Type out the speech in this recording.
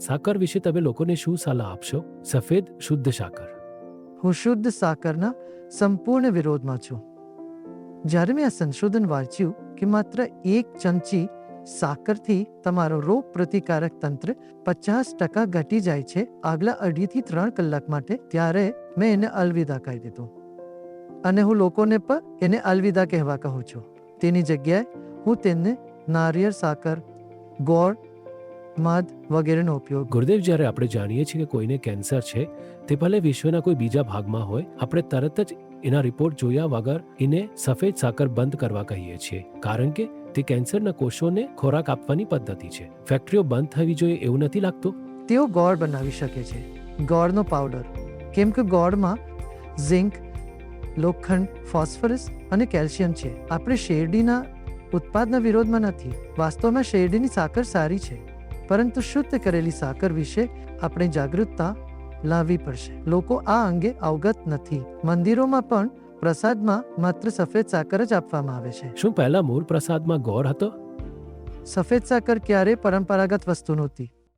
સાકર વિશે તમે લોકોને શું સલાહ આપશો? સફેદ, શુદ્ધ સાકર. હું શુદ્ધ સાકરના સંપૂર્ણ વિરોધમાં છું. જ્યારે મેં આ સંશોધન વાંચ્યું કે માત્ર એક ચમચી સાકરથી તમારો રોગ પ્રતિકારક તંત્ર પચાસ ટકા ઘટી જાય છે, આગલા અઢીથી ત્રણ કલાક માટે, ત્યારે મેં એને અલવિદા કહી દીધું. અને હું લોકોને પણ એને અલવિદા કહેવા કહું છું. તેની જગ્યાએ હું તેમને નારિયેળ સાકર, ગોળ મધ વગેરેનો ઉપયોગ. ગુરુદેવ જ્યારે આપણે જાણીએ છીએ કે કોઈને કેન્સર છે તે ભલે વિશ્વના કોઈ બીજા ભાગમાં હોય આપણે તરત જ એના રિપોર્ટ જોયા વગર એને સફેદ સાકર બંધ કરવા કહીએ છીએ. કારણ કે તે કેન્સરના કોષોને ખોરાક આપવાની પદ્ધતિ છે. ફેક્ટરીઓ બંધ થવી જોઈએ એવું નથી લાગતું? તેઓ ગોળ બનાવી શકે છે. ગોળનો પાવડર. કેમ કે ગોળમાં ઝિંક લોખંડ ફોસ્ફરસ અને કેલ્શિયમ છે. આપણે શેરડીના ઉત્પાદના વિરોધમાં નથી. વાસ્તવમાં શેરડીની સાકર સારી છે. પરંતુ શુદ્ધ કરેલી સાકર વિશે આપણે જાગૃતતા લાવવી પડશે. લોકો આ અંગે અવગત નથી. મંદિરોમાં પણ પ્રસાદમાં માત્ર સફેદ સાકર જ આપવામાં આવે છે. શું પહેલા મૂળ પ્રસાદમાં ગોળ હતો? સફેદ સાકર ક્યારેય પરંપરાગત વસ્તુ નહોતી.